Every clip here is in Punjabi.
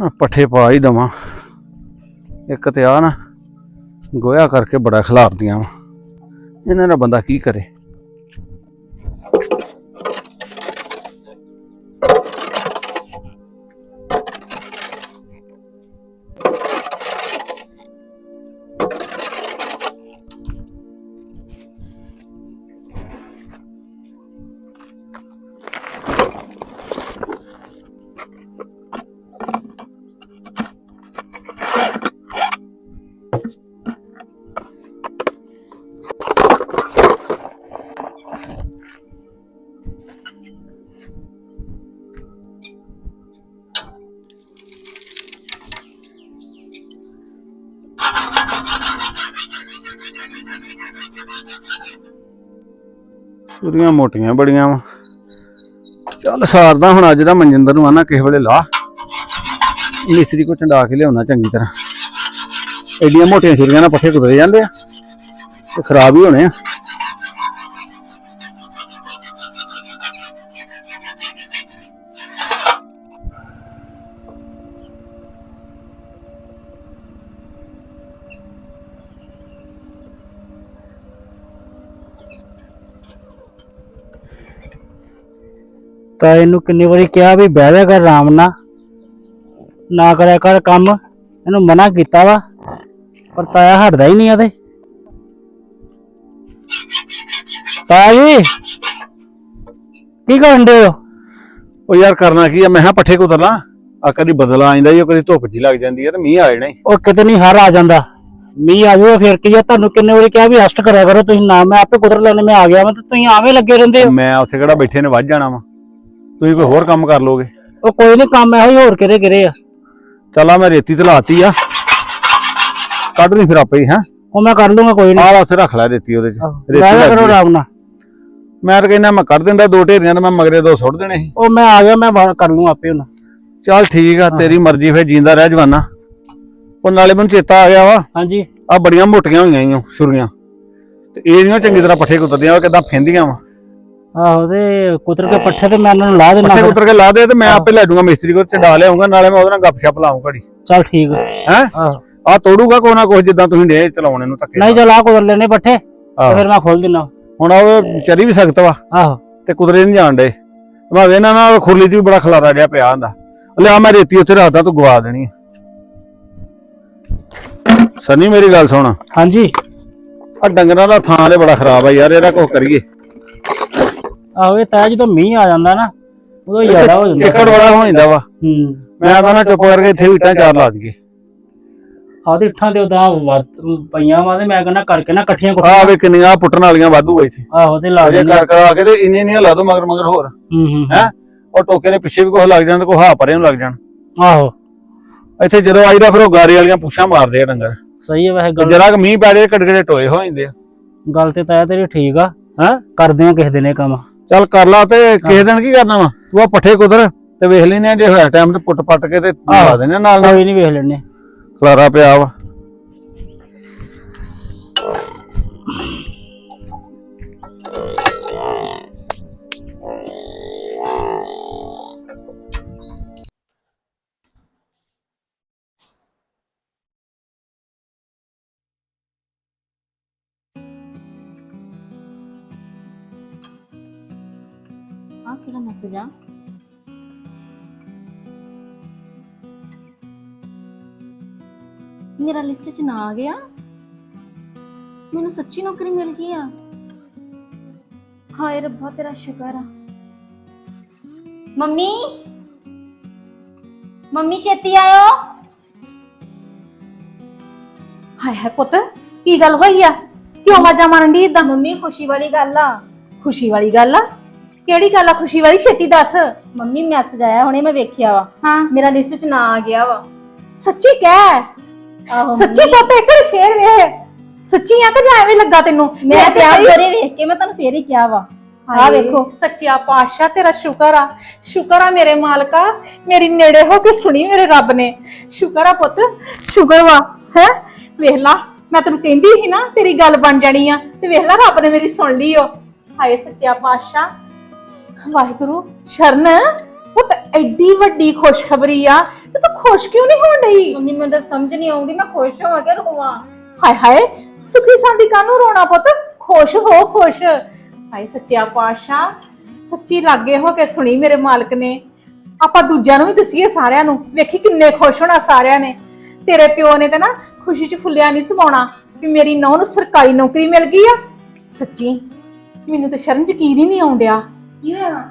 ਮੈਂ ਪੱਠੇ ਪਾ ਹੀ ਦਵਾਂ। ਇੱਕ ਤੇ ਆ ਨਾ ਗੋਇਆ ਕਰਕੇ ਬੜਾ ਖਿਲਾਰਦੀਆਂ ਵਾ। ਇਹਨਾਂ ਦਾ ਬੰਦਾ ਕੀ ਕਰੇ? ਸੁਰੀਆਂ ਮੋਟੀਆਂ ਬੜੀਆਂ ਵਾ। ਚੱਲ ਸਾਰਦਾ ਹੁਣ ਅੱਜ ਦਾ ਮਨਜਿੰਦਰ ਨੂੰ ਆਣਾ ਕਿਸੇ ਵੇਲੇ ਲਾ। ਮਿਸਤਰੀ ਕੋ ਚੰਡਾ ਕੇ ਲਿਆਉਣਾ ਚੰਗੀ ਤਰ੍ਹਾਂ। ਐਡੀਆਂ ਮੋਟੀਆਂ ਛੁਰੀਆਂ ਨਾਲ ਪੱਠੇ ਕੁਦਰੇ ਜਾਂਦੇ ਆ ਤੇ ਖਰਾਬ ਹੀ ਹੋਣੇ ਆ। ਤਾਂ ਇਹਨੂੰ ਕਿੰਨੀ ਵਾਰੀ ਕਿਹਾ ਵੀ ਬਹਿ ਜਾ ਕਰ ਆਰਾਮ ਨਾਲ। ਨਾ ਕਰਿਆ ਕਰ ਕੰਮ। ਇਹਨੂੰ ਮਨਾ ਕੀਤਾ ਵਾ ਪਰ ਤਾਇਆ ਹਟਦਾ ਹੀ ਨਹੀਂ ਆ ਤੇ ਤਾਇਆ ਜੀ ਕੀ ਕਰਨ ਦੇ ਹੋ? ਉਹ ਯਾਰ ਕਰਨਾ ਕੀ ਆ? ਮੈਂ ਕਿਹਾ ਪੱਠੇ ਕੁਦਰਨਾ ਆ ਕਦੀ ਬਦਲ ਆ ਜਾਂਦਾ ਉਹ ਕਦੀ ਧੁੱਪ ਜੀ ਲੱਗ ਜਾਂਦੀ ਆ ਤੇ ਮੀਂਹ ਆ ਜਾਣਾ। ਈ। ਉਹ ਕਿਤੇ ਨਹੀਂ ਹਰ ਆ ਜਾਂਦਾ। ਮੀਂਹ ਆ ਜਾਊਗਾ ਫਿਰ ਕੀ ਆ? ਤੁਹਾਨੂੰ ਕਿੰਨੇ ਵਾਰੀ ਕਿਹਾ ਵੀ ਰੈਸਟ ਕਰਿਆ ਕਰੋ ਤੁਸੀਂ। ਨਾ ਮੈਂ ਆਪੇ ਕੁਦਰ ਲੈਣੇ ਮੈਂ ਆ ਗਿਆ ਮੈਂ ਤੇ ਤੁਸੀਂ ਆਵੇਂ ਲੱਗੇ ਰਹਿੰਦੇ ਹੋ। ਮੈਂ ਉੱਥੇ ਕਿਹੜਾ ਬੈਠੇ ਨੇ ਵੱਜ ਜਾਣਾ ਵਾ। ਤੁਸੀਂ ਕੋਈ ਹੋਰ ਕੰਮ ਕਰ ਲੋਗੇ? ਉਹ ਕੋਈ ਨਹੀਂ ਕੰਮ ਇਹੋ ਹੀ ਹੋਰ ਕਿਰੇ ਕਿਰੇ ਆ। ਚੱਲ ਮੈਂ ਰੇਤੀ ਤੇ ਲਾਤੀ ਆ। ਕੱਢ ਲਈ ਫਿਰ ਆਪੇ ਹੀ ਹੈ? ਉਹ ਮੈਂ ਕਰ ਲੂੰਗਾ ਕੋਈ ਨਹੀਂ ਆਹ ਉੱਥੇ ਰੱਖ ਲੈ ਰੇਤੀ ਉਹਦੇ ਚ। ਰੇਤੀ ਲੱਗ ਕਰੋ। ਆਰਾਮ ਨਾਲ। ਮੈਂ ਤਾਂ ਕਹਿੰਦਾ ਮੈਂ ਕੱਢ ਦਿੰਦਾ ਦੋ ਢੇਰੀਆਂ ਤੇ ਮੈਂ ਮਗਰੇ ਦੋ ਸੁੱਟ ਦੇਣੇ ਸੀ। ਉਹ ਮੈਂ ਆ ਗਿਆ ਮੈਂ ਬਾਹਰ ਕਰ ਲੂੰ ਆਪੇ ਹੁਣ। ਚੱਲ ਠੀਕ ਆ ਤੇਰੀ ਮਰਜ਼ੀ ਫਿਰ ਜਿੰਦਾ ਰਹਿ ਜਵਾਨਾ। ਉਹ ਨਾਲੇ ਮੈਨੂੰ ਚੇਤਾ ਆ ਗਿਆ ਵਾ। ਹਾਂਜੀ। ਆ ਬੜੀਆਂ ਮੋਟੀਆਂ ਹੋਈਆਂ ਈਓ ਛੁਰੀਆਂ। ਤੇ ਇਹ ਦੀਆਂ ਚੰਗੀ ਤਰ੍ਹਾਂ ਪੱਠੇ ਕੁੱਤਦੀਆਂ ਉਹ ਕਿਦਾਂ ਫੈਂਦੀਆਂ ਵਾ। ਆਹੋ ਤੇ ਕੁਤਰ ਕੇ ਪੱਠੇ ਤੇ ਮੈਂ ਇਹਨਾਂ ਨੂੰ ਲਾ ਦੇਣਾ ਪੱਠੇ ਫਿਰ। ਕੇ ਲਾ ਦੇ ਤੇ ਮੈਂ ਆਪੇ ਲੈ ਜਾਊਂਗਾ ਮਿਸਤਰੀ ਕੋਲ ਚੰਡਾ ਲਿਆਉਂਗਾ ਨਾਲੇ ਮੈਂ ਉਹਦੇ ਨਾਲ ਗੱਪਸ਼ਪ ਲਾਉਂ ਘੜੀ। ਚੱਲ ਠੀਕ। ਹੈ? ਆਹੋ। ਆ ਤੋੜੂਗਾ ਕੋਈ ਨਾ ਕੁਛ ਜਿੱਦਾਂ ਤੁਸੀਂ ਡੇ ਚਲਾਉਣੇ ਨੂੰ ਧੱਕੇ ਨਹੀਂ ਚਲ ਆ ਕੁਦਰ ਲੈਣੇ ਪੱਠੇ ਤੇ ਆਹੋ। ਫਿਰ ਮੈਂ ਖੋਲ ਦਿਨਾ। ਹੁਣ ਉਹ ਚਰੀ ਵੀ ਸਖਤ ਵਾ ਆਹੋ। ਤੇ ਕੁਦਰੇ ਨਹੀਂ ਜਾਣ ਡੇ ਮੈਂ ਵੇਨਾ ਨਾ ਖੁਰਲੀ 'ਚ ਵੀ ਬੜਾ ਖਲਾਰਾ ਜਿਹਾ ਪਿਆ ਹੁੰਦਾ। ਲਿਆ ਮੈਂ ਰੇਤੀ ਉੱਥੇ ਰੱਖਦਾ ਤੂੰ ਗਵਾ ਦੇਣੀ। ਸਨੀ ਮੇਰੀ ਗੱਲ ਸੁਣ। ਹਾਂਜੀ। ਆ ਡੰਗਰਾਂ ਦਾ ਥਾਂ ਤੇ ਬੜਾ ਖਰਾਬ ਆ ਯਾਰ ਇਹਦਾ ਕੁਛ ਕਰੀਏ। ਆਹੋ ਇਹ ਤਾਂ ਜਦੋਂ ਮੀਂਹ ਆ ਜਾਂਦਾ ਨਾ ਉਦੋਂ ਜ਼ਿਆਦਾ ਹੋ ਜਾਂਦਾ। ਚਿੱਕੜ ਬੜਾ ਹੋ ਜਾਂਦਾ ਵਾ। ਹੂੰ। ਮੈਂ ਤਾਂ ਨਾ ਚੁੱਪ ਕਰਕੇ ਇੱਥੇ ਇੱਟਾਂ ਚਾਰ ਲਾ ਦਈਏ ਆਦੇ ਇੱਠਾਂ ਦੇ ਉਦਾਂ ਵੱਧ ਪਈਆਂ ਵਾ ਤੇ ਮੈਂ ਕਹਿੰਦਾ ਕਰਕੇ ਨਾ ਇਕੱਠੀਆਂ ਆ ਕੁੱਟੀਆਂ ਵੇ ਕਿੰਨੀਆਂ ਪੁੱਟਣ ਵਾਲੀਆਂ ਵਾਧੂ ਇੱਥੇ। ਆਹੋ ਤੇ ਲਾ ਦਿੰਦੇ ਕਰ ਕਰਾ ਕੇ ਤੇ ਇੰਨੇ ਨਹੀਂ ਲਾ ਦੋ ਮਗਰ ਮਗਰ ਹੋਰ। ਹੂੰ ਹੂੰ ਹੈ। ਉਹ ਟੋਕੇ ਦੇ ਪਿੱਛੇ ਵੀ ਕੁਛ ਲੱਗ ਤੇ ਕੋ ਹਾ ਪਰੇ ਨੂੰ ਲੱਗ ਜਾਣ। ਆਹੋ। ਇੱਥੇ ਜਦੋਂ ਆਈਦਾ ਫਿਰ ਉਹ ਗਾਰੇ ਵਾਲੀਆਂ ਪੁੱਛਾਂ ਮਾਰਦੇ ਆ ਡੰਗਰ। ਸਹੀ ਹੈ ਵੈਸੇ ਗੱਲ। ਜਰਾ ਮੀਂਹ ਪੈ ਜਾਏ ਕੜਕੜੇ ਟੋਏ ਹੋ ਜਾਂਦੇ ਆ। ਗੱਲ ਤੇ ਤਾਂ ਤੇਰੀ ਠੀਕ ਆ। ਹੈਂ? ਕਰਦੇ ਆ ਕਿਸੇ ਦਿਨ ਕੰਮ। ਚੱਲ ਕਰ ਲਾ ਤੇ ਕਿਸੇ ਦਿਨ ਕੀ ਕਰਨਾ ਵਾ? ਤੂੰ ਆ ਪੱਠੇ ਕੁਦਰ ਤੇ ਵੇਖ ਲੈਨੇ ਆ ਜੇ ਹੋਇਆ ਟਾਈਮ ਤੇ ਪੁੱਟ ਪੱਟ ਕੇ ਤੇ ਲਾ ਦੇਣੇ ਨਾਲ ਨਾਲ। ਕੋਈ ਨਹੀਂ ਵੇਖ ਲੈਣੇ ਖਲਾਰਾ ਪਿਆ ਵਾ। ਕਿਹੜਾ ਮੈਸੇਜ ਆ ਮੇਰਾ ਲਿਸਟ 'ਚ ਨਾ ਆ ਗਿਆ ਮੈਨੂੰ ਸੱਚੀ ਨੌਕਰੀ ਮਿਲ ਗਈ ਆ ਹਾਏ ਰੱਬਾ ਤੇਰਾ ਸ਼ੁਕਰ ਆ ਮੰਮੀ ਮੰਮੀ ਛੇਤੀ ਆਇਓ ਹਾਏ ਹਾਏ ਪੁੱਤ ਕੀ ਗੱਲ ਹੋਈ ਆ ਕਿਉਂ ਮਾਜਾ ਮਾਰਨ ਦੀ ਇਦਾਂ ਮੰਮੀ ਖੁਸ਼ੀ ਵਾਲੀ ਗੱਲ ਆ ਖੁਸ਼ੀ ਵਾਲੀ ਗੱਲ ਆ ਕਿਹੜੀ ਗੱਲ ਆ ਖੁਸ਼ੀ ਵਾਲੀ? ਛੇਤੀ ਦੱਸ। ਮੰਮੀ ਮੈਸੇਜ ਆਇਆ ਹੁਣੇ ਮੈਂ ਵੇਖਿਆ ਵਾ। ਹਾਂ। ਮੇਰਾ ਲਿਸਟ 'ਚ ਨਾ ਆ ਗਿਆ ਵਾ। ਸੱਚੀ ਕਹਿ? ਆਹੋ ਸੱਚੀ ਮੰਮੀ, ਪੁੱਤ ਇੱਕ ਵਾਰੀ ਫੇਰ ਵੇਖ। ਸੱਚੀ ਆ ਕਿ ਜਾਂ ਐਵੇਂ ਲੱਗਾ ਤੈਨੂੰ? ਮੈਂ ਤੇ ਆਪ ਘਰੇ ਵੇਖ ਕੇ ਮੈਂ ਤੁਹਾਨੂੰ ਫੇਰ ਹੀ ਕਿਹਾ ਵਾ। ਆ ਹਾਏ, ਵੇਖੋ। ਸੱਚਿਆ ਪਾਤਸ਼ਾਹ ਤੇਰਾ ਸ਼ੁਕਰ ਆ। ਸ਼ੁਕਰ ਆ ਮੇਰੇ ਮਾਲਕਾ। ਮੇਰੀ ਨੇੜੇ ਹੋ ਕੇ ਸੁਣੀ ਮੇਰੇ ਰੱਬ ਨੇ। ਸ਼ੁਕਰ ਆ ਪੁੱਤ। ਸ਼ੁਕਰ ਵਾ ਹੈ? ਵੇਖ ਲਾ ਮੈਂ ਤੈਨੂੰ ਕਹਿੰਦੀ ਸੀ ਨਾ ਤੇਰੀ ਗੱਲ ਬਣ ਜਾਣੀ ਆ। ਤੇ ਵੇਖ ਲਾ ਰੱਬ ਨੇ ਮੇਰੀ ਸੁਣ ਲਈ ਓ। ਹਾਏ ਸੱਚਿਆ ਪਾਤਸ਼ਾਹ। ਵਾਹਿਗੁਰੂ ਸ਼ਰਨ ਪੁੱਤ ਐਡੀ ਵੱਡੀ ਖੁਸ਼ਖਬਰੀ ਆ। ਤੇ ਤੂੰ ਖੁਸ਼ ਕਿਉਂ ਨਹੀਂ ਹੋਣ ਡਈ? ਮੰਮੀ ਮੈਨੂੰ ਤਾਂ ਸਮਝ ਨਹੀਂ ਆਉਂਦੀ ਮੈਂ ਖੁਸ਼ ਹੋਵਾਂ ਕਿ ਰੋਵਾਂ? ਹਾਏ ਹਾਏ ਸੁਖੀ ਸੰਦੀ ਕਾਨੂੰ ਰੋਣਾ ਪੁੱਤ? ਖੁਸ਼ ਹੋ ਖੁਸ਼। ਹਾਏ ਸੱਚਿਆ ਪਾਸ਼ਾ ਸੱਚੀ ਲਾਗੇ ਹੋ ਕੇ ਸੁਣੀ ਮੇਰੇ ਮਾਲਕ ਨੇ। ਆਪਾਂ ਦੂਜਿਆਂ ਨੂੰ ਵੀ ਦਸੀਏ ਸਾਰਿਆਂ ਨੂੰ ਵੇਖੀ ਕਿੰਨੇ ਖੁਸ਼ ਹੋਣਾ ਸਾਰਿਆਂ ਨੇ। ਤੇਰੇ ਪਿਓ ਨੇ ਤਾਂ ਨਾ ਖੁਸ਼ੀ 'ਚ ਫੁੱਲਿਆ ਨਹੀਂ ਸਮਾਉਣਾ ਵੀ ਮੇਰੀ ਨੌਂ ਨੂੰ ਸਰਕਾਰੀ ਨੌਕਰੀ ਮਿਲ ਗਈ ਆ। ਸੱਚੀ ਮੈਨੂੰ ਤਾਂ ਸ਼ਰਮ ਯਕੀਨ ਹੀ ਨਹੀਂ ਆਉਂਦਿਆ ਕੀ ਹੋਇਆ?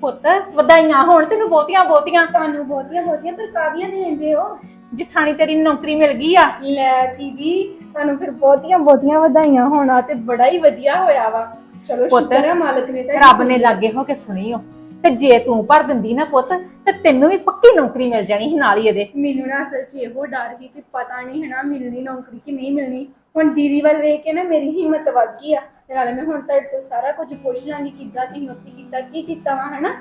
ਪੁੱਤ ਵਧਾਈਆਂ ਹੋਣ ਤੈਨੂੰ ਬਹੁਤੀਆਂ ਬਹੁਤੀਆਂ। ਤੁਹਾਨੂੰ ਬਹੁਤੀਆਂ ਬਹੁਤੀਆਂ ਪਰ ਕਾਦੀਆਂ ਦੇਂਦੇ ਹੋ? ਜਿਠਾਣੀ ਤੇਰੀ ਨੌਕਰੀ ਮਿਲ ਗਈ ਆ। ਲੈ ਦੀਦੀ ਤੁਹਾਨੂੰ ਫਿਰ ਬਹੁਤੀਆਂ ਬਹੁਤੀਆਂ ਵਧਾਈਆਂ ਹੋਣਾ ਤੇ ਬੜਾ ਹੀ ਵਧੀਆ ਹੋਇਆ ਵਾ। ਚਲੋ ਪੁੱਤ, ਸ਼ੁਕਰ ਹੈ ਮਾਲਕ ਨੇ ਤਾਂ ਰੱਬ ਨੇ ਲਾਗੇ ਹੋ ਕੇ ਸੁਣੀਓ ਤੇ ਜੇ ਤੂੰ ਭਰ ਦਿੰਦੀ ਨਾ ਪੁੱਤ ਤੇ ਤੈਨੂੰ ਵੀ ਪੱਕੀ ਨੌਕਰੀ ਮਿਲ ਜਾਣੀ ਸੀ ਨਾਲ ਹੀ ਇਹਦੇ। ਮੈਨੂੰ ਨਾ ਅਸਲ 'ਚ ਇਹੋ ਡਰ ਸੀ ਕਿ ਪਤਾ ਨਹੀਂ ਹੈ ਨਾ ਮਿਲਣੀ ਨੌਕਰੀ ਕਿ ਨਹੀਂ ਮਿਲਣੀ। ਹੁਣ ਦੀਦੀ ਵੱਲ ਵੇਖ ਕੇ ਨਾ ਮੇਰੀ ਹਿੰਮਤ ਵੱਧ ਗਈ ਆ। ਤੇ ਨਾਲੇ ਮੈਂ ਹੁਣ ਤੁਹਾਡੇ ਤੋਂ ਸਾਰਾ ਕੁਝ ਪੁੱਛ ਲਾਂਗੀ ਕਿੱਦਾਂ ਤੁਸੀਂ ਉੱਥੇ ਕੀਤਾ ਕੀ ਕੀਤਾ ਵਾ ਹਨਾ?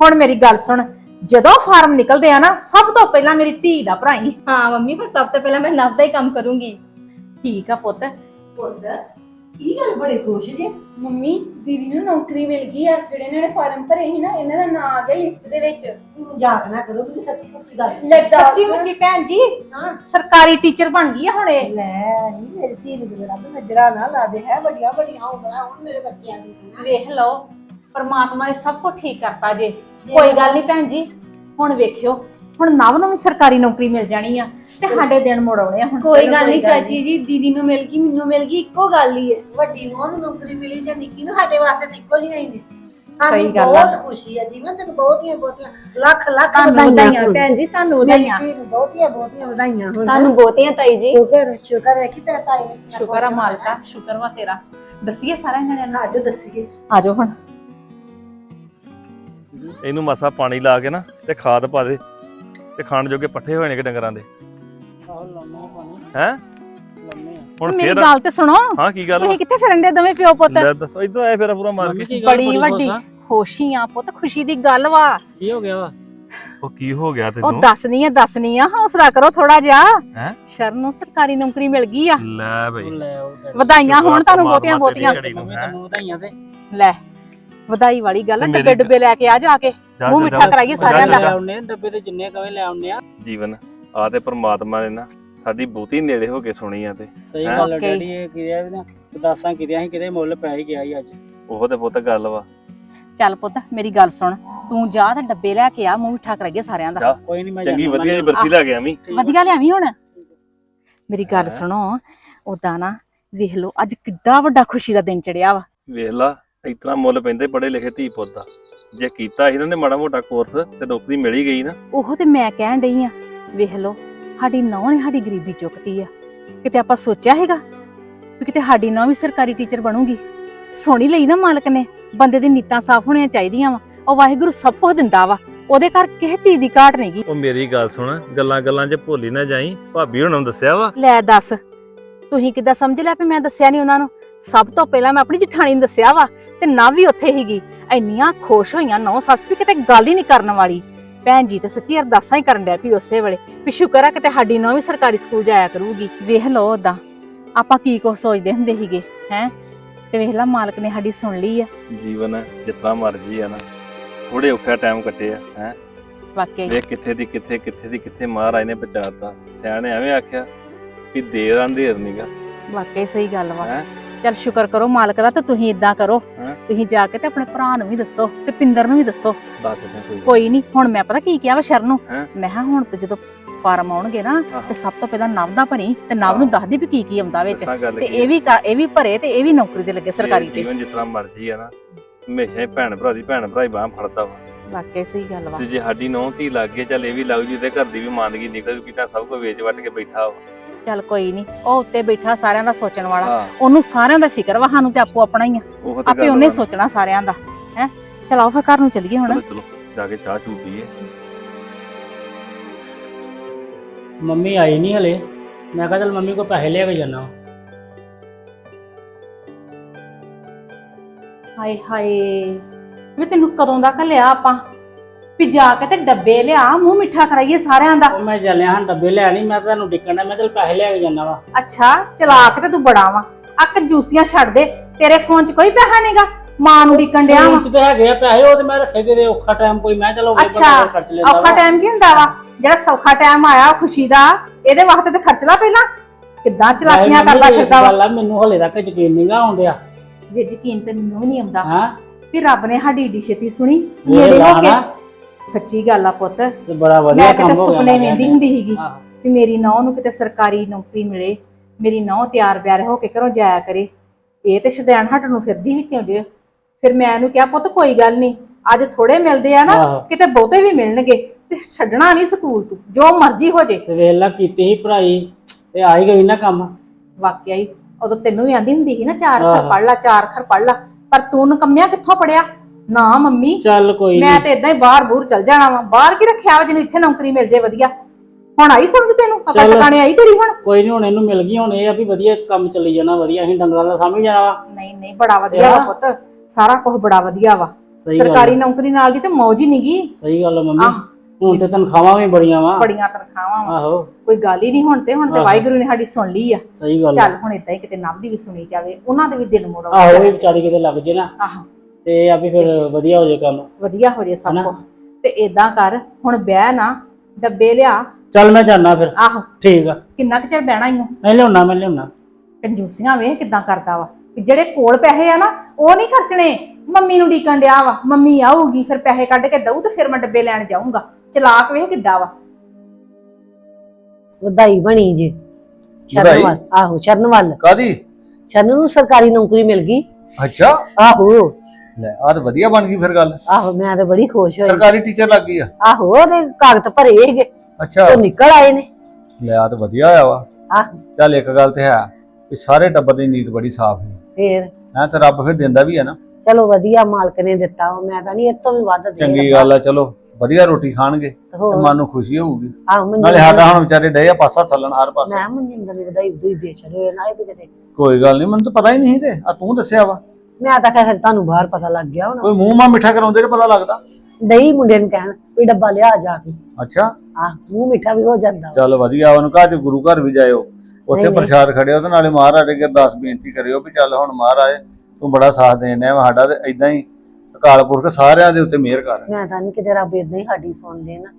ਹੁਣ ਮੇਰੀ ਗੱਲ ਸੁਣ ਜਦੋਂ ਫਾਰਮ ਨਿਕਲਦੇ ਆ ਨਾ ਸਭ ਤੋਂ ਪਹਿਲਾਂ ਮੇਰੀ ਧੀ ਦਾ ਭਰਾਈ ਹਾਂ ਮੰਮੀ ਪਰ ਸਭ ਤੋਂ ਪਹਿਲਾਂ ਮੈਂ ਨਵ ਦਾ ਹੀ ਕੰਮ ਕਰੂੰਗੀ। ਠੀਕ ਆ ਪੁੱਤ। ਪੁੱਤ ਕੀ ਗੱਲ ਬੜੇ ਖੁਸ਼ ਜੇ? ਮੰਮੀ ਦੀਦੀ ਨੂੰ ਨੌਕਰੀ ਮਿਲ ਗਈ ਆ ਜਿਹੜੇ ਇਹਨਾਂ ਨੇ ਫਾਰਮ ਭਰੇ ਸੀ ਨਾ ਇਹਨਾਂ ਦਾ ਨਾਂ ਆ ਗਿਆ ਲਿਸਟ ਦੇ ਵਿੱਚ। ਮਜ਼ਾਕ ਨਾ ਕਰੋ ਮੈਨੂੰ ਸੱਚੀ ਸੱਚੀ ਗੱਲ ਲੈ ਦੱਸ। ਸੱਚੀ ਮੁੱਚੀ ਭੈਣ ਜੀ ਹਾਂ। ਸਰਕਾਰੀ ਟੀਚਰ ਬਣ ਗਈ ਆ ਹੁਣ। ਇਹ ਲੈ ਨੀ ਮੇਰੀ ਧੀ ਨੂੰ ਕਿਤੇ ਰੱਬ ਨਜ਼ਰਾਂ ਨਾ ਲਾ ਦੇ ਹੈ ਵੱਡੀਆਂ ਵੱਡੀਆਂ ਉਮਰਾਂ ਹੁਣ ਮੇਰੇ ਬੱਚਿਆਂ ਦੀ। ਵੇਖ ਲਓ ਪਰਮਾਤਮਾ ਨੇ ਸਭ ਕੁਝ ਠੀਕ ਕਰਤਾ ਜੇ। ਕੋਈ ਗੱਲ ਨਹੀਂ ਭੈਣ ਜੀ ਹੁਣ ਵੇਖਿਓ। ਹੁਣ ਨਵ ਨੂੰ ਵੀ ਸਰਕਾਰੀ ਨੌਕਰੀ ਮਿਲ ਜਾਣੀ ਆ ਤੇ ਸਾਡੇ ਦਿਨ ਮੁੜ ਆਉਣੇ ਆ ਹੁਣ। ਕੋਈ ਗੱਲ ਨਹੀਂ ਚਾਚੀ ਜੀ ਦੀਦੀ ਨੂੰ ਮਿਲ ਗਈ ਮੈਨੂੰ ਮਿਲ ਗਈ ਇੱਕੋ ਗੱਲ ਹੀ ਹੈ ਵੱਡੀ ਨੂੰ ਉਹਨੂੰ ਨੌਕਰੀ ਮਿਲੀ ਜਾਂ ਨਿੱਕੀ ਨੂੰ ਸਾਡੇ ਵਾਸਤੇ ਤਾਂ ਇੱਕੋ ਜਿਹੀਆਂ ਹੀ ਨੇ। ਸਹੀ ਸਾਨੂੰ ਗੱਲ ਆ। ਬਹੁਤ ਖੁਸ਼ੀ ਹੈ ਜੀਵਨ ਤੈਨੂੰ ਬਹੁਤੀਆਂ ਬਹੁਤੀਆਂ ਲੱਖ ਲੱਖ ਤੁਹਾਨੂੰ ਵਧਾਈਆਂ ਵਧਾਈਆਂ ਹੋਣ। ਭੈਣ ਜੀ ਤੁਹਾਨੂੰ ਮੇਰੀ ਵਧਾਈਆਂ। ਧੀ ਨੂੰ ਬਹੁਤੀਆਂ ਬਹੁਤੀਆਂ ਵਧਾਈਆਂ ਹੋਣ। ਤੁਹਾਨੂੰ ਬਹੁਤੀਆਂ ਤਾਈ ਜੀ। ਸ਼ੁਕਰ ਹੈ, ਸ਼ੁਕਰ ਹੈ ਕਿ ਤੇਰਾ ਤਾਈ ਨੇ ਕਿੰਨਾ ਸ਼ੁਕਰ ਆ ਖੁਸ਼ ਮਾਲਕਾ ਸ਼ੁਕਰ ਵਾ ਤੇਰਾ। ਦੱਸੀਏ ਜਣਿਆਂ ਨੂੰ। ਆਜੋ ਦੱਸੀਏ। ਆਜੋ ਹੁਣ। ਇਹਨੂੰ ਮਸਾ ਪਾਣੀ ਲਾ ਕੇ ਨਾ ਤੇ ਖਾਦ ਪਾ ਦੇ। ਤੇ ਖਾਣ ਜੋਗੇ ਪੱਠੇ ਹੋਏ ਨੇ ਕਿ ਡੰਗਰਾਂ ਦੇ? ਹੈ ਹੁਣ ਮੇਰੀ ਫੇਰ ਗੱਲ ਤੇ ਸੁਣੋ। ਹਾਂ ਕੀ ਗੱਲ? ਤੁਸੀਂ ਕਿੱਥੇ ਫਿਰਨ ਦੇ ਦੋਵੇਂ ਪਿਓ ਪੁੱਤ? ਲੈ ਦੱਸੋ ਇਧਰ ਆਏ ਫੇਰ ਪੂਰਾ ਮਾਰ ਕੇ ਬੜੀ ਵੱਡੀ ਖੁਸ਼ ਆ? ਪੁੱਤ ਖੁਸ਼ੀ ਦੀ ਗੱਲ ਵਾ। ਕੀ ਹੋ ਗਿਆ ਵਾ? ਉਹ ਕੀ ਹੋ ਗਿਆ ਉਹ ਤੈਨੂੰ? ਦੱਸਣੀ ਆ ਦੱਸਣੀ ਆ ਹੌਸਲਾ ਕਰੋ ਥੋੜਾ ਜਿਹਾ। ਹੈਂ? ਸ਼ਰਨ ਨੂੰ ਸਰਕਾਰੀ ਨੌਕਰੀ ਮਿਲ ਗਈ ਆ। ਲੈ ਉਹ ਬਈ ਉਹ ਵਧਾਈਆਂ ਹੋਣ ਤੁਹਾਨੂੰ ਬਹੁਤੀਆਂ ਬਹੁਤੀਆਂ। ਵਧਾਈਆਂ ਤੇ। ਲੈ। ਵਧਾਈ ਵਾਲੀ ਗੱਲ ਆ ਮੇਰੀ ਡੱਬੇ ਡੁੱਬੇ ਲੈ ਕੇ ਆ ਜਾ ਕੇ ਜਾ, ਮੂੰਹ ਜਾ, ਮਿੱਠਾ ਜਾ। ਕਰਾਈਏ ਜਾ, ਸਾਰਿਆਂ ਜਾ, ਦਾ। ਲੈ ਆਉਣੇ ਡੱਬੇ ਤੇ ਜਿੰਨੇ ਕਵੇ ਲੈ ਆਉਣੇ ਆ ਜੀਵਨ ਆ ਤੇ ਪਰਮਾਤਮਾ ਨੇ ਨਾ ਸਾਡੀ ਬਹੁਤੀ ਨੇੜੇ ਹੋ ਕੇ ਸੁਣੀ ਆ ਤੇ ਸਹੀ ਹੈਂ? ਗੱਲ ਆ। ਡੈਡੀ ਇਹ ਕਿਰਿਆ ਨਾ ਉਦਾਸਾਂ ਕਿਰਿਆ ਸੀ ਕਿਤੇ ਮੁੱਲ ਪੈ ਹੀ ਗਿਆ ਸੀ ਅੱਜ ਉਹ ਤੇ ਪੁੱਤ ਗੱਲ ਵਾ ਚੱਲ ਪੁੱਤ ਮੇਰੀ ਗੱਲ ਸੁਣ ਤੂੰ ਜਾ ਤੇ ਡੱਬੇ ਲੈ ਕੇ ਆ ਮੂੰਹ ਮਿੱਠਾ ਕਰਾਈਏ ਸਾਰਿਆਂ ਦਾ। ਕੋਈ ਨਹੀਂ ਮੈਂ ਚੰਗੀ ਜਾਨਾ ਵਧੀਆ ਜੀ। ਬਰਫੀ ਲੈ ਕੇ ਆਵੀਂ ਵਧੀਆ ਲਿਆਵੀਂ ਹੁਣ ਮੇਰੀ ਗੱਲ ਸੁਣੋ ਉਦਾਂ ਨਾ ਵੇਖ ਲਓ ਅੱਜ ਕਿੱਡਾ ਵੱਡਾ ਖੁਸ਼ੀ ਦਾ ਦਿਨ ਚੜਿਆ ਵਾ ਵੇਖ ਲਾ ਇਤਨਾ ਮੁੱਲ ਪੈਂਦੇ ਪੜੇ ਲਿਖੇ ਧੀ ਪੁੱਤ ਦਾ ਜੇ ਕੀਤਾ ਸੀ ਇਹਨਾਂ ਨੇ ਮਾੜਾ ਮੋਟਾ ਕੋਰਸ ਤੇ ਨੌਕਰੀ ਮਿਲ ਹੀ ਗਈ ਨਾ। ਉਹ ਤੇ ਮੈਂ ਕਹਿਣ ਡਈ ਆ ਵੇਖ ਲਓ ਸਾਡੀ ਨੌਂ ਨੇ ਸਾਡੀ ਗਰੀਬੀ ਚੁੱਕਤੀ ਆ। ਕਿਤੇ ਆਪਾਂ ਸੋਚਿਆ ਹੈਗਾ ਵੀ ਕਿਤੇ ਸਾਡੀ ਨੌਂ ਵੀ ਸਰਕਾਰੀ ਟੀਚਰ ਬਣੂਗੀ। ਸੋਹਣੀ ਲਈ ਨਾ ਮਾਲਕ ਨੇ ਬੰਦੇ ਦੀ ਨੀਤਾਂ ਸਾਫ਼ ਹੋਣੀਆਂ ਚਾਹੀਦੀਆਂ ਵਾ। ਉਹ ਵਾਹਿਗੁਰੂ ਸਭ ਕੁਝ ਦਿੰਦਾ ਵਾ ਉਹਦੇ ਘਰ ਕਿਸੇ ਚੀਜ਼ ਦੀ ਘਾਟ ਨਹੀਂਗੀ ਉਹ ਮੇਰੀ ਗੱਲ ਸੁਣ ਗੱਲਾਂ ਗੱਲਾਂ 'ਚ ਭੁੱਲੀ ਨਾ ਜਾਈ ਭਾਬੀ ਹੁਣਾਂ ਨੂੰ ਦੱਸਿਆ ਵਾ? ਲੈ ਦੱਸ ਤੁਸੀਂ ਕਿੱਦਾਂ ਸਮਝ ਲਿਆ ਵੀ ਮੈਂ ਦੱਸਿਆ ਨਹੀਂ ਉਹਨਾਂ ਨੂੰ? ਸਭ ਤੋਂ ਪਹਿਲਾਂ ਮੈਂ ਆਪਣੀ ਜਠਾਣੀ ਨੂੰ ਦੱਸਿਆ ਵਾ ਤੇ ਨਾ ਵੀ ਉੱਥੇ ਹੀਗੀ। ਇੰਨੀਆਂ ਖੁਸ਼ ਹੋਈਆਂ ਨੌ ਸੱਸ ਵੀ ਕਿਤੇ ਗੱਲ ਹੀ ਨਹੀਂ ਕਰਨ ਵਾਲੀ। ਭੈਣ ਜੀ ਤੇ ਸੱਚੀ ਅਰਦਾਸਾਂ ਹੀ ਕਰਨ ਡਿਆ ਵੀ ਉਸੇ ਵੇਲੇ। ਵੀ ਸ਼ੁਕਰ ਆ ਕਿਤੇ ਸਾਡੀ ਨੌ ਵੀ ਸਰਕਾਰੀ ਸਕੂਲ ਜਾਇਆ ਕਰੂਗੀ। ਵੇਖ ਲਓ ਓਦਾਂ। ਆਪਾਂ ਕੀ ਕੁਛ ਸੋਚਦੇ ਹੁੰਦੇ ਸੀਗੇ ਹੈ? ਤੇ ਵੇਖ ਲਾ ਮਾਲਕ ਨੇ ਸਾਡੀ ਸੁਣ ਲਈ ਆ। ਜੀਵਨ ਜਿਤਨਾ ਮਰਜ਼ੀ ਆ ਨਾ। ਥੋੜੇ ਔਖਾ ਟਾਈਮ ਕੱਟੇ ਆ ਹੈ? ਵਾਕਈ। ਵੇਖ ਕਿੱਥੇ ਦੀ ਕਿੱਥੇ ਕਿੱਥੇ ਦੀ ਕਿੱਥੇ ਮਹਾਰਾਜ ਨੇ ਪਹੁੰਚਾਤਾ ਸਿਆਣੇ ਐਵੇਂ ਆਖਿਆ ਵੀ ਦੇਰ ਅੰਧੇਰ ਨੀਗਾ। ਵਾਕਈ ਸਹੀ ਗੱਲ ਵਾ। ਹੈਂ? ਚੱਲ ਸ਼ੁਕਰ ਕਰੋ ਮਾਲਕ ਦਾ ਤੇ ਤੁਸੀਂ ਇਦਾਂ ਕਰੋ ਹੈਂ? ਤੁਸੀਂ ਜਾ ਕੇ ਤੇ ਆਪਣੇ ਭਰਾ ਨੂੰ ਵੀ ਦੱਸੋ ਤੇ ਪਿੰਦਰ ਨੂੰ ਵੀ ਦੱਸੋ ਕੋਈ ਗੱਲ। ਕੋਈ ਨਹੀਂ ਹੁਣ ਮੈਂ ਪਤਾ ਕੀ ਕਿਹਾ ਵਾ ਸ਼ਰਨ ਨੂੰ ਹੈਂ? ਮੈਂ ਕਿਹਾ ਹੁਣ ਤੇ ਜਦੋਂ ਫਾਰਮ ਆਉਣਗੇ ਨਾ ਆਹੋ। ਤੇ ਸਭ ਤੋਂ ਪਹਿਲਾਂ ਨਵ ਦਾ ਭਰੀ ਤੇ ਨਵ ਨੂੰ ਆਹੋ। ਦੱਸਦੀ ਵੀ ਕੀ ਕੀ ਆਉਂਦਾ ਵਿੱਚ ਦੱਸਾਂ ਗੱਲ ਤੇ ਕੀ ਇਹ ਵੀ ਕਾ- ਇਹ ਵੀ ਭਰੇ ਤੇ ਇਹ ਵੀ ਨੌਕਰੀ ਤੇ ਲੱਗੇ ਸਰਕਾਰੀ ਤੇ ਜੀਵਨ ਜਿਤਨਾ ਮਰਜ਼ੀ ਆ ਨਾ ਹਮੇਸ਼ਾ ਹੀ ਭੈਣ ਭਰਾ ਦੀ ਭੈਣ ਭਰਾ ਹੀ ਬਾਹ ਫੜਦਾ ਵਾ ਵਾਕਈ ਸਹੀ ਗੱਲ ਵਾ ਤੇ ਜੇ ਸਾਡੀ ਨੌਂ ਧੀ ਲੱਗ ਗਏ ਚੱਲ ਇਹ ਵੀ ਲੱਗ ਜੂ ਤੇ ਘਰ ਦੀ ਵੀ ਮਾਨਗੀ ਨਿਕਲ ਜੂ ਤਾਂ ਸਭ ਕੁਝ ਵੇਚ ਵੱਟ ਕੇ ਬੈਠਾ ਵਾ ਚੱਲ ਕੋਈ ਨਹੀਂ ਉਹ ਉੱਤੇ ਬੈਠਾ ਸਾਰਿਆਂ ਦਾ ਸੋਚਣ ਵਾਲਾ। ਹਾਂ। ਉਹਨੂੰ ਸਾਰਿਆਂ ਦਾ ਫਿਕਰ ਵਾ ਸਾਨੂੰ ਤੇ ਆਪੋ ਆਪਣਾ ਹੀ ਆ। ਉਹ ਤੇ ਆਪੇ ਗੱਲ ਉਹਨੇ ਵਾ। ਸੋਚਣਾ ਸਾਰਿਆਂ ਦਾ ਹੈ। ਚਲਾਓ ਫਿਰ ਘਰ ਨੂੰ ਚੱਲੀਏ ਹੁਣ। ਚਲੋ ਚਲੋ ਜਾ ਕੇ ਚਾਹ ਚੂ ਪੀਏ। ਮੰਮੀ ਆਈ ਨਹੀਂ ਹਲੇ। ਮੈਂ ਕਿਹਾ ਚਲ ਮੰਮੀ ਕੋ ਪੈਸੇ ਲੈ ਕੇ ਜਾਣਾ ਹਾਏ ਹਾਏ ਮੈਂ ਤੈਨੂੰ ਕਦੋਂ ਦਾ ਘੱਲਿਆ ਆਪਾਂ? ਵੀ ਜਾ ਕੇ ਤੇ ਡੱਬੇ ਲਿਆ ਮੂੰਹ ਮਿੱਠਾ ਕਰਾਈਏ ਸਾਰਿਆਂ ਦਾ। ਉਹ ਮੈਂ ਚੱਲਿਆ ਹਾਂ ਡੱਬੇ ਲੈ ਨਹੀਂ ਮੈਂ ਤੁਹਾਨੂੰ ਡਿੱਕਣ ਦਾ ਮੈਂ ਚਲ ਪੈਸੇ ਲੈ ਕੇ ਜਾਣਾ ਵਾ। ਅੱਛਾ ਚਲਾਕ ਤੇ ਤੂੰ ਬੜਾ ਵਾ। ਆ ਕੰਜੂਸੀਆਂ ਛੱਡ ਦੇ ਤੇਰੇ ਫੋਨ 'ਚ ਕੋਈ ਪੈਸਾ ਨਹੀਂਗਾ। ਮਾਂ ਨੂੰ ਡਿੱਕਣ ਡਿਆ ਵਾ। ਫੋਨ 'ਚ ਤੇ ਹੈਗੇ ਆ ਪੈਸੇ ਉਹ ਤੇ ਮੈਂ ਰੱਖੇ ਕਿਤੇ ਔਖਾ ਟਾਈਮ ਕੋਈ ਮੈਂ ਚਲੋ ਅੱਛਾ ਖਰਚ ਲੈਂਦਾ ਔਖਾ ਵਾ। ਟਾਈਮ ਕੀ ਹੁੰਦਾ ਵਾ? ਜਿਹੜਾ ਸੌਖਾ ਟਾਈਮ ਆਇਆ ਉਹ ਖੁਸ਼ੀ ਦਾ ਇਹਦੇ ਵਾਸਤੇ ਤੇ ਖਰਚ ਲਾ ਪਹਿਲਾਂ। ਕਿੱਦਾਂ ਚਲਾਕੀਆਂ ਕਰਦਾ ਫਿਰਦਾ ਵਾ? ਆ ਮੈਨੂੰ ਹਲੇ ਤੱਕ ਯਕੀਨ ਨਹੀਂਗਾ ਆਉਂਦਿਆ ਵੇ ਯਕੀਨ ਤੇ ਮੈਨੂੰ ਵੀ ਨਹੀਂ ਆਉਂਦਾ। ਹਾਂ? ਵੀ ਰੱਬ ਨੇ ਸਾਡੀ ਏਡੀ ਛੇਤੀ ਸੁਣੀ ਨੇੜੇ ਹੋ ਕੇ। ਸੱਚੀ ਗੱਲ ਆ ਪੁੱਤ ਤੇ ਬੜਾ ਵਧੀਆ ਮੈਂ ਕੰਮ ਕਿਤੇ ਹੋ ਗਿਆ ਸੁਪਨੇ ਵੇਂਦੀ। ਹੁੰਦੀ ਸੀਗੀ ਆਹੋ। ਵੀ ਮੇਰੀ ਨੌਂ ਨੂੰ ਕਿਤੇ ਸਰਕਾਰੀ ਨੌਕਰੀ ਮਿਲੇ ਮੇਰੀ ਨੌਂ ਤਿਆਰ ਬਿਆਰ ਹੋ ਕੇ ਘਰੋਂ ਜਾਇਆ ਕਰੇ ਇਹ ਤੇ ਸ਼ਦੈਣ ਹਟ ਨੂੰ ਫਿਰਦੀ ਵਿੱਚੋਂ ਜੇ ਫਿਰ ਮੈਂ ਇਹਨੂੰ ਕਿਹਾ ਪੁੱਤ ਕੋਈ ਗੱਲ ਨਹੀਂ ਅੱਜ ਥੋੜੇ ਮਿਲਦੇ ਆ ਨਾ ਆਹੋ। ਕਿਤੇ ਬਹੁਤੇ ਵੀ ਮਿਲਣਗੇ ਤੇ ਛੱਡਣਾ ਨਹੀਂ ਸਕੂਲ ਤੂੰ ਜੋ ਮਰਜ਼ੀ ਹੋ ਜੇ ਤੇ ਵੇਖ ਲਾ ਕੀਤੀ ਸੀ ਪੜ੍ਹਾਈ ਤੇ ਆ ਹੀ ਗਈ ਨਾ ਕੰਮ ਵਾਕਿਆ ਹੀ ਉਦੋਂ ਤੈਨੂੰ ਵੀ ਆਂਦੀ ਹੁੰਦੀ ਸੀ ਨਾ ਚਾਰ ਆਹੋ। ਅੱਖਰ ਪੜ ਲਾ ਚਾਰ ਅੱਖਰ ਪੜ ਲਾ ਪਰ ਤੂੰ ਨਕੰਮਿਆ ਕਿੱਥੋਂ ਪੜਿਆ ਨਾ ਮੰਮੀ। ਚੱਲ ਕੋਈ ਮੈਂ ਨਹੀਂ ਤੇ ਇਦਾਂ ਹੀ ਬਾਹਰ ਬੂਰ ਚਲ ਜਾਣਾ ਵਾ। ਬਾਹਰ ਕੀ ਰੱਖਿਆ ਵਾ ਜਿਹਨੂੰ ਇੱਥੇ ਨੌਕਰੀ ਮਿਲ ਜੇ ਵਧੀਆ? ਹੁਣ ਆਈ ਸਮਝ ਤੈਨੂੰ? ਅਕਲ ਚੱਲ। ਟਿਕਾਣੇ ਆਈ ਤੇਰੀ ਹੁਣ? ਕੋਈ ਨਹੀਂ ਹੁਣ ਇਹਨੂੰ ਮਿਲ ਗਈ ਹੁਣ ਇਹ ਆ ਵੀ ਵਧੀਆ ਕੰਮ ਚੱਲੀ ਜਾਣਾ ਵਧੀਆ ਅਸੀਂ ਡੰਗਰਾਂ ਦਾ ਸਾਂਭੀ ਜਾਣਾ ਵਾ। ਨਹੀਂ ਨਹੀਂ ਬੜਾ ਵਧੀਆ ਵਾ ਪੁੱਤ। ਸਾਰਾ ਕੁਝ ਬੜਾ ਵਧੀਆ ਵਾ। ਸਹੀ ਗੱਲ ਸਰਕਾਰੀ। ਨੌਕਰੀ ਨਾਲ ਦੀ ਤੇ ਮੌਜ ਹੀ ਨਹੀਂਗੀ ਸਹੀ ਗੱਲ ਆ ਮੰਮੀ। ਆਹ। ਹੁਣ ਤੇ ਤਨਖਾਹਾਂ ਵੀ ਬੜੀਆਂ ਵਾ। ਬੜੀਆਂ ਤਨਖਾਹਾਂ ਵਾ। ਆਹੋ। ਕੋਈ ਗੱਲ ਹੀ ਨਹੀਂ ਹੁਣ ਤੇ ਹੁਣ ਤੇ। ਵਾਹਿਗੁਰੂ ਨੇ ਸਾਡੀ ਸੁਣ ਲਈ ਆ। ਸਹੀ ਗੱਲ ਆ। ਚੱਲ ਹੁਣ ਇਦਾਂ ਹੀ ਕਿਤੇ ਨੱਬ ਦੀ ਵੀ ਸੁਣੀ ਜਾਵੇ ਉਹਨਾਂ ਦੇ ਵੀ ਦਿਨ ਮੋੜ। ਆਹੋ ਇਹ ਵਿਚਾਰੀ ਕਿਤੇ ਲੱਗ ਜੇ ਨਾ। ਆਹੋ। ਤੇ ਇਹ ਆ ਵੀ ਫਿਰ ਵਧੀਆ ਹੋ ਜੇ ਕੰਮ। ਵਧੀਆ ਹੋ ਜੇ ਸਭ ਹਨਾ? ਕੁਝ ਤੇ ਇਦਾਂ ਕਰ ਹੁਣ ਬਹਿ ਨਾ ਡੱਬੇ ਲਿਆ। ਚੱਲ ਮੈਂ ਜਾਣਾ ਫਿਰ। ਆਹੋ। ਠੀਕ ਆ। ਕਿੰਨਾ ਕੁ ਚਿਰ ਬਹਿਣਾ ਹੀ ਮੈਂ ਲਿਆਉਣਾ ਮੈਂ ਲਿਆਉਣਾ ਕੰਜੂਸੀਆਂ ਵੇਖ ਕਿਦਾਂ ਕਰਦਾ ਵਾ। ਵੀ ਜਿਹੜੇ ਕੋਲ ਪੈਸੇ ਆ ਨਾ ਉਹ ਨਹੀਂ ਖਰਚਣੇ। ਮੰਮੀ ਨੂੰ ਡੀਕਣ ਡਿਆ ਵਾ। ਮੰਮੀ ਆਊਗੀ ਫਿਰ ਪੈਸੇ ਕੱਢ ਕੇ ਦਊ ਤੇ ਫਿਰ ਮੈਂ ਡੱਬੇ ਲੈਣ ਜਾਊਂਗਾ। ਚਲਾਕ ਵੇਖ ਕਿੱਡਾ ਵਾ। ਵਧਾਈ ਬਣੀ ਜੇ। ਵਧਾਈ? ਸ਼ਰਨ ਵੱਲ। ਆਹੋ ਸ਼ਰਨ ਵੱਲ। ਕਾਦੀ ਸ਼ਰਨ ਨੂੰ ਸਰਕਾਰੀ ਨੌਕਰੀ ਮਿਲ ਗਈ। ਅੱਛਾ। ਆਹੋ। ਲੈ ਆਹ ਤਾਂ ਵਧੀਆ ਬਣ ਗਈ ਫਿਰ ਗੱਲ। ਆਹੋ ਮੈਂ ਤਾਂ ਬੜੀ ਖੁਸ਼ ਹੋਈ। ਸਰਕਾਰੀ ਟੀਚਰ ਲੱਗ ਗਈ ਆ? ਆਹੋ ਉਹਦੇ ਕਾਗਜ਼ ਭਰੇ ਹੈਗੇ ਅੱਛਾ। ਉਹ ਨਿਕਲ ਆਏ ਨੇ। ਲੈ ਆ ਤਾਂ ਵਧੀਆ ਹੋਇਆ ਵਾ। ਆਹ। ਚੱਲ ਇੱਕ ਗੱਲ ਤੇ ਹੈ ਵੀ ਸਾਰੇ ਟੱਬਰ ਦੀ ਨੀਤ ਬੜੀ ਸਾਫ਼ ਹੈ। ਫੇਰ? ਹੈ ਤੇ ਰੱਬ ਫਿਰ ਦਿੰਦਾ ਵੀ ਹੈ ਨਾ। ਚਲੋ ਵਧੀਆ ਮਾਲਕ ਨੇ ਦਿੱਤਾ ਵਾ। ਮੈਂ ਤਾਂ ਨਹੀਂ ਤੋਂ ਵੀ ਵੱਧ ਦੇ ਚੰਗੀ ਗੱਲ ਆ ਚਲੋ ਵਧੀਆ ਰੋਟੀ ਖਾਣਗੇ ਤੇ ਹੋਰ? ਮਨ ਨੂੰ ਖੁਸ਼ੀ ਹੋਊਗੀ। ਆਹ ਨਾਲੇ ਮਨਜਿੰਦਰ ਸਾਡਾ ਹੁਣ ਵਿਚਾਰੇ ਡੇ ਆ ਪਾਸਾ ਥੱਲਣ ਹਰ ਪਾਸੇ। ਮੈਂ ਮਨਜਿੰਦਰ ਨੂੰ ਵਧਾਈ ਵਧੂਈ ਦੇ ਛੜੇ ਨਾ ਇਹ ਵੀ ਕਿਤੇ ਕੋਈ ਗੱਲ ਨਹੀਂ ਮੈਨੂੰ ਤਾਂ ਪਤਾ ਹੀ ਨਹੀਂ ਤੇ। ਆ ਤੂੰ ਦੱਸਿਆ ਵਾ। ਮੈਂ ਤਾਂ ਕਹਿ ਤੁਹਾਨੂੰ ਬਾਹਰ ਪਤਾ ਲੱਗ ਗਿਆ ਹੁਣ। ਕੋਈ ਮੂੰਹ ਮਾ ਮਿੱਠਾ ਕਰਾਉਂਦੇ ਤੇ ਪਤਾ ਲੱਗਦਾ? ਨਹੀਂ ਮੁੰਡੇ ਨੂੰ ਕਹਿਣ ਵੀ ਡੱਬਾ ਲਿਆ ਜਾ ਕੇ। ਅੱਛਾ। ਆਹ ਮੂੰਹ ਮਿੱਠਾ ਵੀ ਹੋ ਜਾਂਦਾ। ਚੱਲ ਵਧੀਆ ਉਹਨੂੰ ਕਹਾ ਜੇ ਗੁਰੂ ਘਰ ਵੀ ਜਾਇਓ। ਉੱਥੇ ਨਹੀਂ। ਪ੍ਰਸ਼ਾਦ ਖੜਿਓ ਤੇ ਨਾਲੇ ਮਹਾਰਾਜ ਅੱਗੇ ਅਰਦਾਸ ਬੇਨਤੀ ਕਰਿਓ ਵੀ ਚੱਲ ਹੁਣ ਮਹਾਰਾਜ ਤੂੰ ਬੜਾ ਸਾਥ ਦੇਣਾ ਵਾ ਸਾਡਾ ਤੇ ਇਦਾਂ ਹੀ ਅਕਾਲ ਪੁਰਖ ਸਾਰਿਆਂ ਦੇ ਉੱਤੇ ਮਿਹਰ ਕਰ। ਮੈਂ ਤਾਂ ਨਹੀਂ ਕਿਤੇ ਰੱਬ ਇਦਾਂ ਹੀ ਸਾਡੀ ਸੁਣ ਲੈ ਨਾ।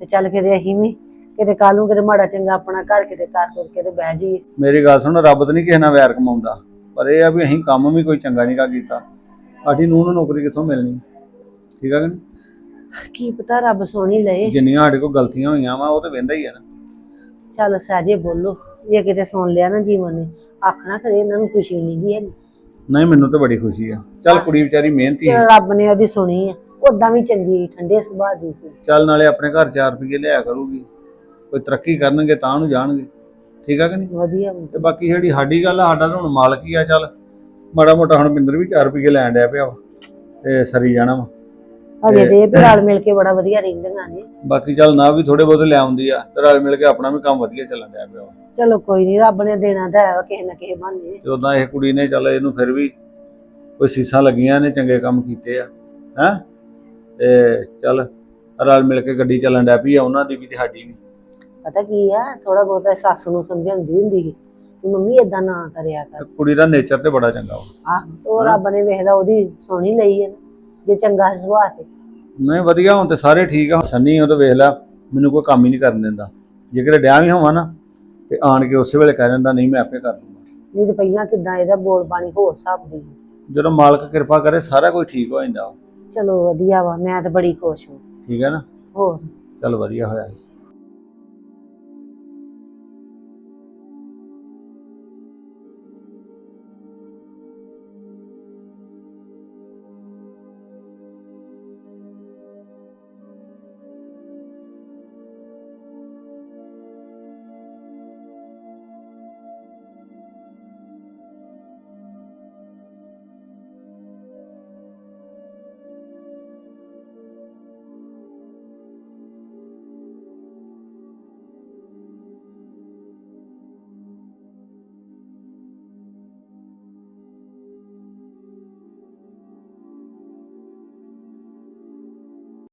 ਤੇ ਚੱਲ ਕਿਤੇ ਅਸੀਂ ਵੀ ਕਿਤੇ ਕੱਲ ਨੂੰ ਕਿਤੇ ਮਾੜਾ ਚੰਗਾ ਆਪਣਾ ਘਰ ਕਿਤੇ ਕਰ ਕਰਕੇ ਤੇ ਬਹਿ ਜਾਈਏ। ਮੇਰੀ ਗੱਲ ਸੁਣ ਰੱਬ ਤਾਂ ਨਹੀਂ ਕਿਸੇ ਨਾਲ ਵੈਰ ਕਮਾਉਂਦਾ। ਪਰ ਇਹ ਆ ਵੀ ਅਸੀਂ ਕੰਮ ਵੀ ਕੋਈ ਚੰਗਾ ਨਹੀਂ ਕਾ ਕੀਤਾ। ਸਾਡੀ ਨੂੰਹ ਨੂੰ ਨੌਕਰੀ ਕਿੱਥੋਂ ਮਿਲਣੀ? ਠੀਕ ਆ ਕਿ ਨਹੀਂ? ਕੀ ਪਤਾ ਰੱਬ ਸੋਣੀ ਲਏ। ਜਿੰਨੀਆਂ ਸਾਡੇ ਕੋਲ ਗਲਤੀਆਂ ਹੋਈਆਂ ਵਾ ਉਹ ਤਾਂ ਵਹਿੰਦਾ ਹੀ ਆ ਨਾ। ਚੱਲ ਸਹਜੇ ਬੋਲੋ ਜੇ ਕਿਤੇ ਸੁਣ ਲਿਆ ਨਾ ਜੀਵਨ ਨੇ ਆਖਣਾ ਕਦੇ ਇਹਨਾਂ ਨੂੰ ਖੁਸ਼ੀ ਨਹੀਂ ਗਈ ਹੈਗੀ। ਨਹੀਂ ਮੈਨੂੰ ਤਾਂ ਬੜੀ ਖੁਸ਼ੀ ਆ। ਚੱਲ ਕੁੜੀ ਵਿਚਾਰੀ ਮਿਹਨਤੀ ਹੈ ਚਲ ਰੱਬ ਨੇ ਉਹਦੀ ਸੁਣੀ ਆ ਉਦਾਂ ਵੀ ਚੰਗੀ ਠੰਡੇ ਸੁਭਾਅ ਦੀ। ਸੀ। ਚੱਲ ਨਾਲੇ ਆਪਣੇ ਘਰ 4 ਰੁਪਏ ਲਿਆ ਕਰੂਗੀ। ਕੋਈ ਤਰੱਕੀ ਕਰਨਗੇ ਤਾਂ ਨੂੰ ਜਾਣਗੇ। ਠੀਕ ਆ ਕਿ ਨਹੀਂ? ਵਧੀਆ। ਤੇ ਬਾਕੀ ਜਿਹੜੀ ਸਾਡੀ ਗੱਲ ਆ ਸਾਡਾ ਤਾਂ ਹੁਣ ਮਾਲਕ ਹੀ ਆ ਚੱਲ। ਮਾੜਾ ਮੋਟਾ ਹੁਣ ਬਿੰਦਰ ਵੀ 4 ਰੁਪਏ ਲੈਣ ਡਿਆ ਪਿਆ ਵਾ ਤੇ ਸਰੀ ਜਾਣਾ ਵਾ। ਅਗੇ ਦੇ ਵੀ ਰਲ ਮਿਲ ਕੇ ਬੜਾ ਵਧੀਆ ਰਹਿੰਦੀਆਂ ਨੇ। ਬਾਕੀ ਚੱਲ ਨਾ ਵੀ ਥੋੜੇ ਬਹੁਤੇ ਲੈ ਆਉਂਦੀ ਆ ਤੇ ਰਲ ਮਿਲ ਕੇ ਆਪਣਾ ਵੀ ਕੰਮ ਵਧੀਆ ਚੱਲਣ ਡਿਆ ਪਿਆ ਵਾ। ਚਲੋ ਕੋਈ ਨਹੀਂ ਰੱਬ ਨੇ ਦੇਣਾ ਤਾਂ ਹੈ ਵਾ ਕਿਸੇ ਨਾ ਕਿਸੇ ਬਹਾਨੇ। ਤੇ ਉਦਾਂ ਇਹ ਕੁੜੀ ਨੇ ਚੱਲ ਇਹਨੂੰ ਫਿਰ ਵੀ ਕੋਈ ਸੀਸਾਂ ਲੱਗੀਆਂ ਨੇ ਚੰਗੇ ਕੰਮ ਕੀਤੇ ਆ ਹੈਂ? ਤੇ ਚੱਲ ਰਲ ਮਿਲ ਕੇ ਗੱਡੀ ਚੱਲਣ ਡਿਆ ਪਈ ਆ ਉਹਨਾਂ ਦੀ ਵੀ ਤੇ ਸਾਡੀ ਵੀ। ਪਤਾ ਕੀ ਆ? ਥੋੜਾ ਬਹੁਤਾ ਸੱਸ ਨੂੰ ਸਮਝਾਉਂਦੀ ਹੁੰਦੀ ਸੀ ਕਿ ਮੰਮੀ ਏਦਾਂ ਨਾ ਕਰਿਆ ਕਰ। ਕੁੜੀ ਦਾ ਨੇਚਰ ਤੇ ਬੜਾ ਚੰਗਾ ਵਾ। ਆਹ ਉਹ ਰੱਬ ਨੇ ਵੇਖ ਲਾ ਉਹਦੀ ਸੋਹਣੀ ਲਈ ਹੈ ਨਾ ਜੇ ਚੰਗਾ ਸੁਭਾਅ ਤੇ। ਨਹੀਂ ਵਧੀਆ ਹੁਣ ਤੇ ਸਾਰੇ ਠੀਕ ਆ। ਸੰਨੀ ਉਹ ਤਾਂ ਵੇਖ ਲੈ ਮੈਨੂੰ ਕੋਈ ਕੰਮ ਹੀ ਨਹੀਂ ਕਰਨ ਦਿੰਦਾ। ਜੇ ਕਿਤੇ ਡਿਆ ਵੀ ਹੋਵਾਂ ਨਾ ਤੇ ਆਣ ਕੇ ਉਸੇ ਵੇਲੇ ਕਹਿ ਦਿੰਦਾ ਨਹੀਂ ਮੈਂ ਆਪੇ ਕਰ ਲੂੰਗਾ। ਨਹੀਂ ਤੇ ਪਹਿਲਾਂ ਕਿਦਾਂ ਇਹਦਾ ਬੋਲ ਬਾਣੀ ਹੋਰ ਹਿਸਾਬ ਦੀ। ਸੀ। ਜਦੋਂ ਮਾਲਕ ਕਿਰਪਾ ਕਰੇ ਸਾਰਾ ਕੁਝ ਠੀਕ ਹੋ ਜਾਂਦਾ ਵਾ। ਚਲੋ ਵਧੀਆ ਵਾ ਮੈਂ ਤਾਂ ਬੜੀ ਖੁਸ਼ ਹਾਂ। ਠੀਕ ਹੈ ਨਾ? ਹੋਰ? ਚੱਲ ਵਧੀਆ ਹੋਇਆ